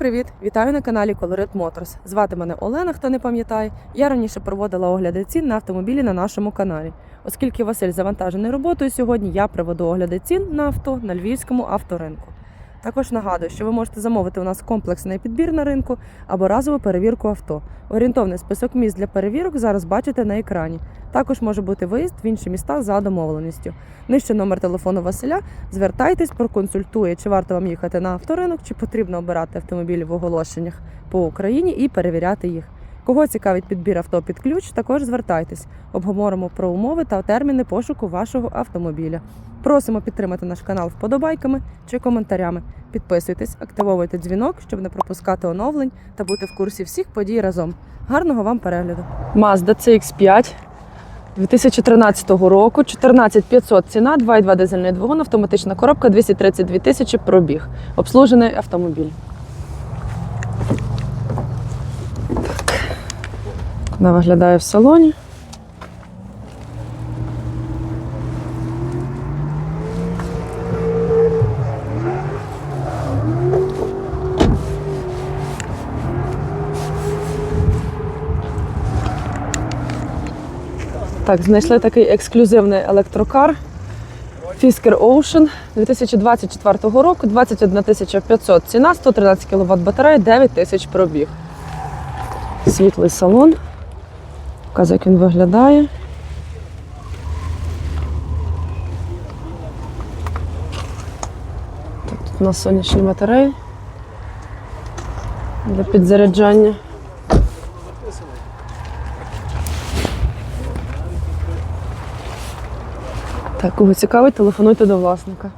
привіт! Вітаю на каналі Colorit Motors. Звати мене Олена, хто не пам'ятає. Я раніше проводила огляди цін на автомобілі на нашому каналі. Оскільки Василь завантажений роботою сьогодні, я проведу огляди цін на авто на львівському авторинку. Також нагадую, що ви можете замовити у нас комплексний підбір на ринку або разову перевірку авто. Орієнтовний список місць для перевірок зараз бачите на екрані. Також може бути виїзд в інші міста за домовленістю. Нижче номер телефону Василя. Звертайтесь, проконсультує, чи варто вам їхати на авторинок, чи потрібно обирати автомобілі в оголошеннях по Україні і перевіряти їх. Кого цікавить підбір авто під ключ, також звертайтесь. Обговоримо про умови та терміни пошуку вашого автомобіля. Просимо підтримати наш канал вподобайками чи коментарями. Підписуйтесь, активовуйте дзвінок, щоб не пропускати оновлень та бути в курсі всіх подій разом. Гарного вам перегляду! Mazda CX-5 2013 року, 14500 ціна, 2,2 дизельний двигун, автоматична коробка, 232 тисячі пробіг. Обслужений автомобіль. Вона виглядає в салоні. Так, знайшли такий ексклюзивний електрокар. Fisker Ocean 2024 року, 21 500 ціна, 113 кВт батарея, 9 тисяч пробіг. Світлий салон. Показує, як він виглядає. Так, тут у нас сонячні батареї для підзаряджання. Так, кого цікавить, телефонуйте до власника.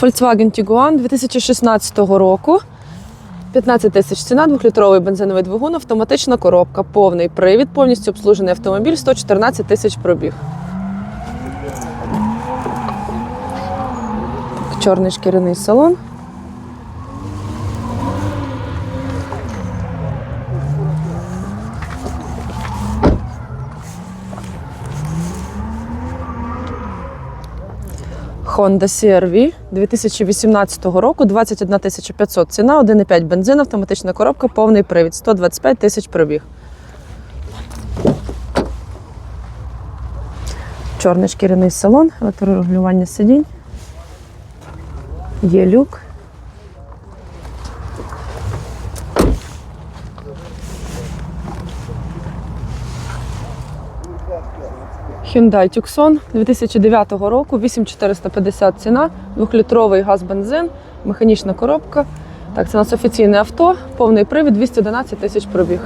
Volkswagen Tiguan 2016 року. 15 тисяч ціна, 2-літровий бензиновий двигун, автоматична коробка, повний привід, повністю обслужений автомобіль, 114 тисяч пробіг. Чорний шкіряний салон. Honda CR-V 2018 року, 21 500 ціна, 1,5 бензин, автоматична коробка, повний привід, 125 тисяч пробіг. Чорний шкіряний салон, електрорегулювання сидінь. Є люк. Hyundai Tucson 2009 року, 8450 ціна, 2-літровий газ-бензин, механічна коробка. Так, це у нас офіційне авто, повний привід, 211 тисяч пробіг.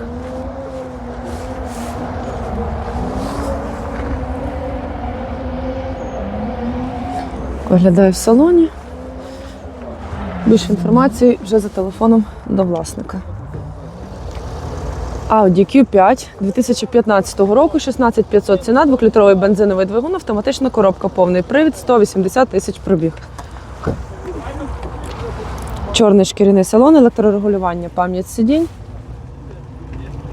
Виглядає в салоні. Більше інформації вже за телефоном до власника. Audi Q5 2015 року, 16500 ціна, 2-літровий бензиновий двигун, автоматична коробка, повний привід, 180 тисяч пробіг. Чорний шкіряний салон, електрорегулювання, пам'ять сидінь,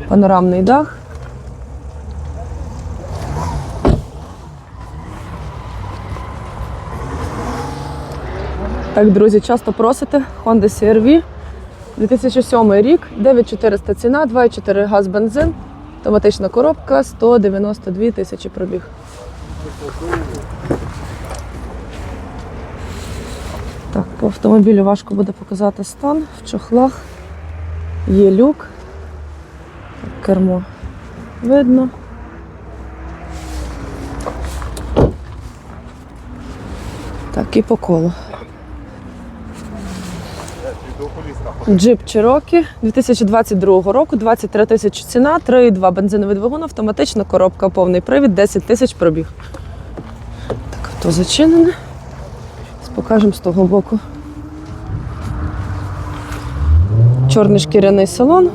панорамний дах. Так, друзі, часто просите Honda CR-V 2007 рік, 9400 ціна, 2,4 газ бензин, автоматична коробка, 192 тисячі пробіг. Так, по автомобілю важко буде показати стан в чохлах. Є люк. Кермо видно. Так, і по колу. Джип Cherokee 2022 року, 23 тисячі ціна, 3,2 бензиновий двигун, автоматична коробка, повний привід, 10 тисяч пробіг. Так, авто зачинене. Покажемо з того боку. Чорний шкіряний салон.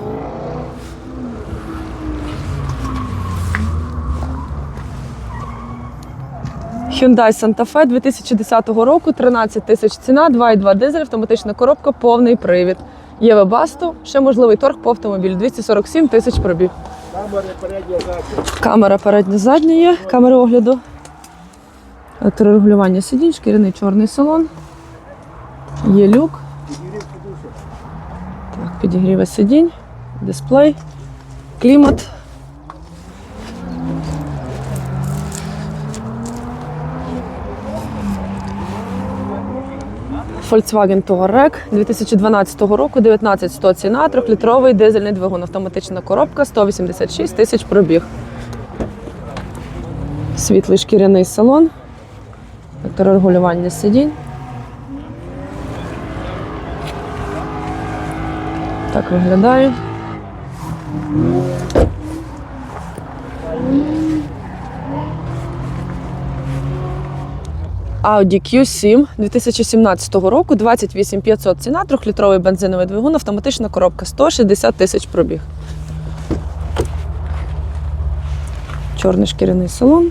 Hyundai Santa Fe 2010 року, 13 тисяч ціна, 2,2 дизель, автоматична коробка, повний привід. Є вебасту, ще можливий торг по автомобілю, 247 тисяч пробіг. Камера передня задня є, камера огляду. Електрорегулювання сидінь, шкіряний чорний салон. Є люк. Підігріве сидінь, дисплей, клімат. Volkswagen Touareg 2012 року, 19100 ціна, трьохлітровий дизельний двигун, автоматична коробка, 186 тисяч пробіг. Світлий шкіряний салон, електрорегулювання сидінь. Так виглядає. Audi Q7 2017 року, 28500 ціна, трьохлітровий бензиновий двигун, автоматична коробка, 160 тисяч пробіг. Чорний шкіряний салон.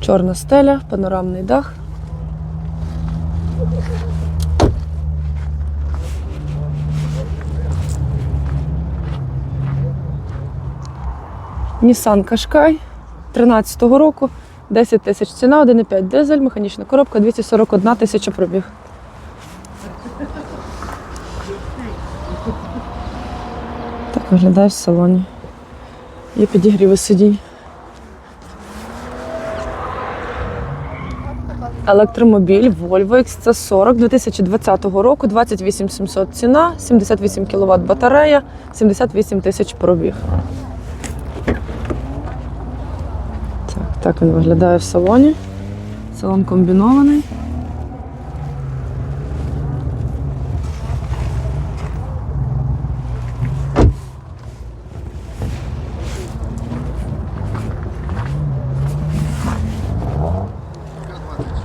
Чорна стеля, панорамний дах. Nissan Qashqai 13 року, 10 тисяч ціна, 1,5 дизель, механічна коробка, 241 тисяча пробіг. Так виглядає в салоні. Є підігріви сидінь. Електромобіль Volvo XC40 2020 року, 28 700 ціна, 78 кВт батарея, 78 тисяч пробіг. Так, він виглядає в салоні. Салон комбінований.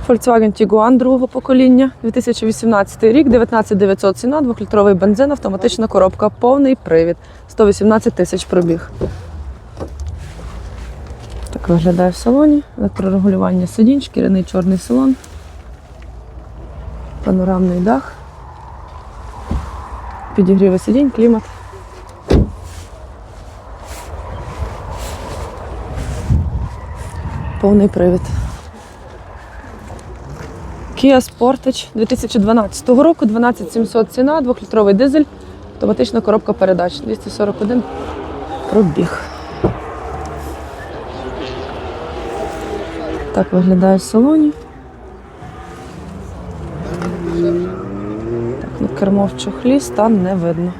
Volkswagen Tiguan другого покоління, 2018 рік, 19900 ціна, 2-літровий бензин, автоматична коробка, повний привід, 118 тисяч пробіг. Так виглядає в салоні. Електрорегулювання сидінь, шкіряний чорний салон, панорамний дах, підігріви сидінь, клімат. Повний привід. Kia Sportage 2012 року, 12700 ціна, 2-літровий дизель, автоматична коробка передач, 241 пробіг. Так виглядає в салоні. Так, ну, кермо в чохлі, стан не видно.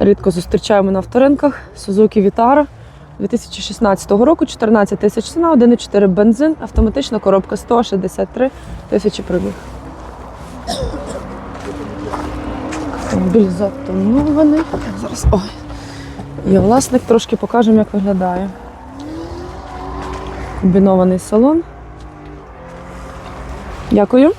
Рідко зустрічаємо на авторинках Suzuki Vitara 2016 року, 14 тисяч ціна, 1,4 бензин, автоматична коробка 163 тисячі пробіг. Автомобіль затонований. Зараз ой. Є власник, трошки покажемо, як виглядає. Комбінований салон. Дякую.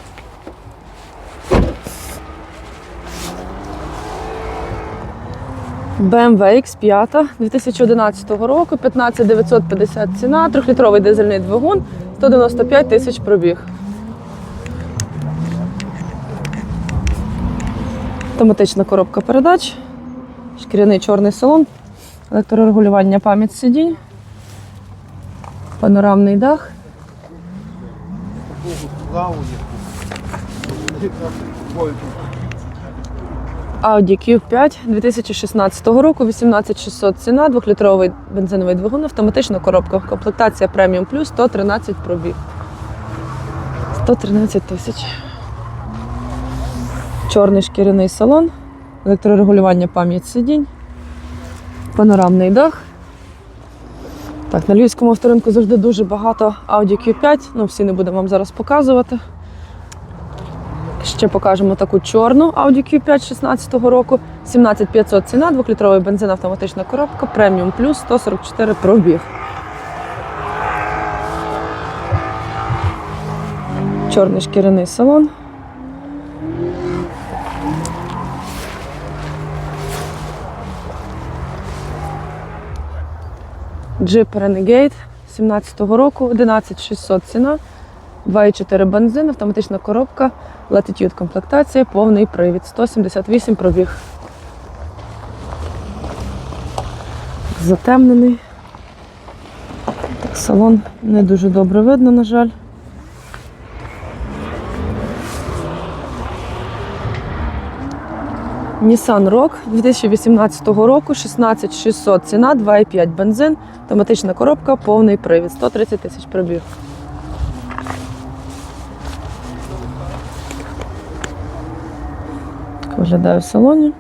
BMW X5 2011 року, 15950 ціна, 3-літровий дизельний двигун, 195 тисяч пробіг. Автоматична коробка передач, шкіряний чорний салон, електрорегулювання пам'ять сидінь, панорамний дах. Audi Q5 2016 року, 18600 ціна, 2-літровий бензиновий двигун, автоматична коробка, комплектація преміум плюс 113 пробіг. 113 тисяч. Чорний шкіряний салон, електрорегулювання пам'ять сидінь, панорамний дах. Так, на львівському авторинку завжди дуже багато Audi Q5, ну всі не будемо вам зараз показувати. Ще покажемо таку чорну Audi Q5 16 року. 17500 ціна, 2-літровий бензин, автоматична коробка, преміум плюс 144 пробіг. Чорний шкіряний салон. Jeep Renegade 17 року, 11600 ціна, 2,4 бензин, автоматична коробка, Latitude комплектація, повний привід, 178 пробіг. Затемнений. Салон не дуже добре видно, на жаль. Nissan Rogue 2018 року, 16600 ціна, 2,5 бензин, автоматична коробка, повний привід, 130 тисяч пробіг. Виглядає в салоні.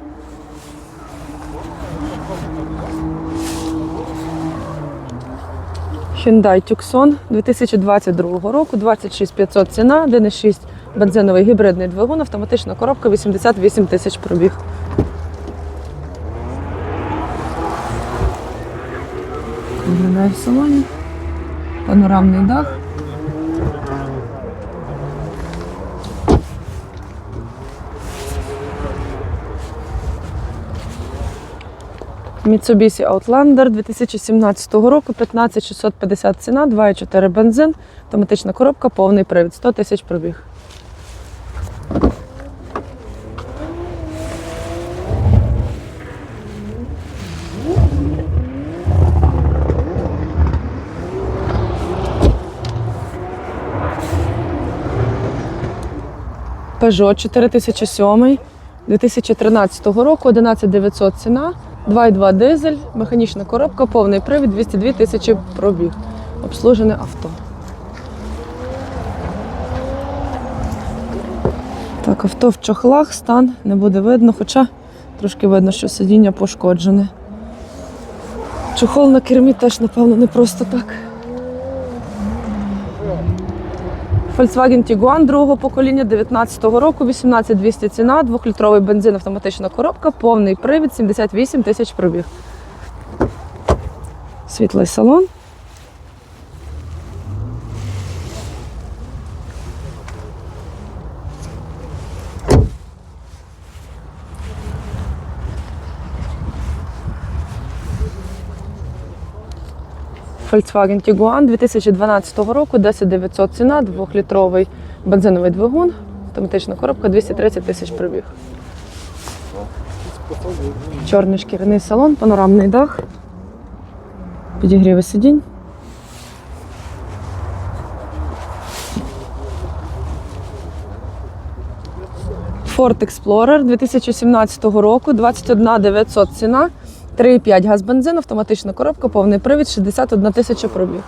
Hyundai Tucson 2022 року, 26500 ціна, 1,6 бензиновий гібридний двигун, автоматична коробка, 88 тисяч пробіг. Виглядає в салоні. Панорамний дах. Mitsubishi Outlander 2017 року, 15650 ціна, 2,4 бензин, автоматична коробка, повний привід, 100 тисяч пробіг. Peugeot 4007 2013 року, 11900 ціна, 2,2 дизель, механічна коробка, повний привід, 202 тисячі пробіг. Обслужене авто. Так, авто в чохлах, стан не буде видно, хоча трошки видно, що сидіння пошкоджене. Чохол на кермі теж, напевно, не просто так. Volkswagen Tiguan другого покоління 19-го року, 18200 ціна, 2-літровий бензин, автоматична коробка, повний привід, 78 тисяч пробіг. Світлий салон. Volkswagen Tiguan 2012 року, 10900 ціна, 2-літровий бензиновий двигун, автоматична коробка, 230 тисяч пробіг. Чорний шкіряний салон, панорамний дах, підігріви сидінь. Ford Explorer 2017 року, 21 900 ціна, 3,5 газ бензин, автоматична коробка, повний привід, 61 тисяча пробіг.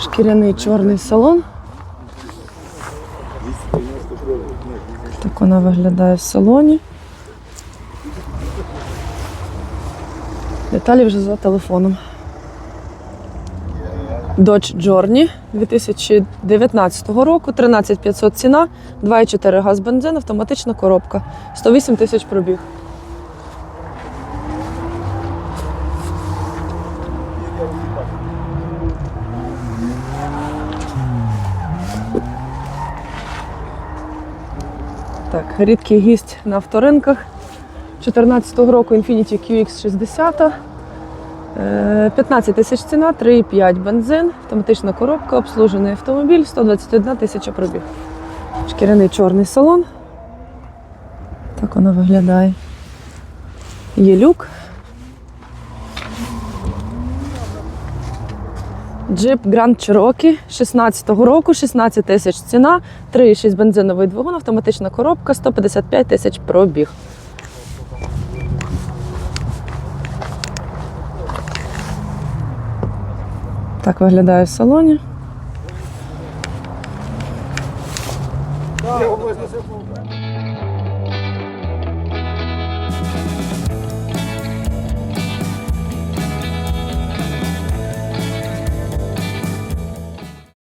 Шкіряний чорний салон. Так вона виглядає в салоні. Деталі вже за телефоном. Dodge Journey 2019 року, 13500 ціна, 2,4 газ бензин, автоматична коробка, 108 тисяч пробіг. Рідкий гість на авторинках. 2014 року Infiniti QX60. Е, 15 тисяч ціна, 3,5 бензин, автоматична коробка, обслужений автомобіль, 121 тисяча пробіг. Шкіряний чорний салон. Так воно виглядає. Є люк. Джип Grand Cherokee 16-го року, 16 тисяч ціна, 3,6 бензиновий двигун, автоматична коробка, 155 тисяч пробіг. Так виглядає в салоні.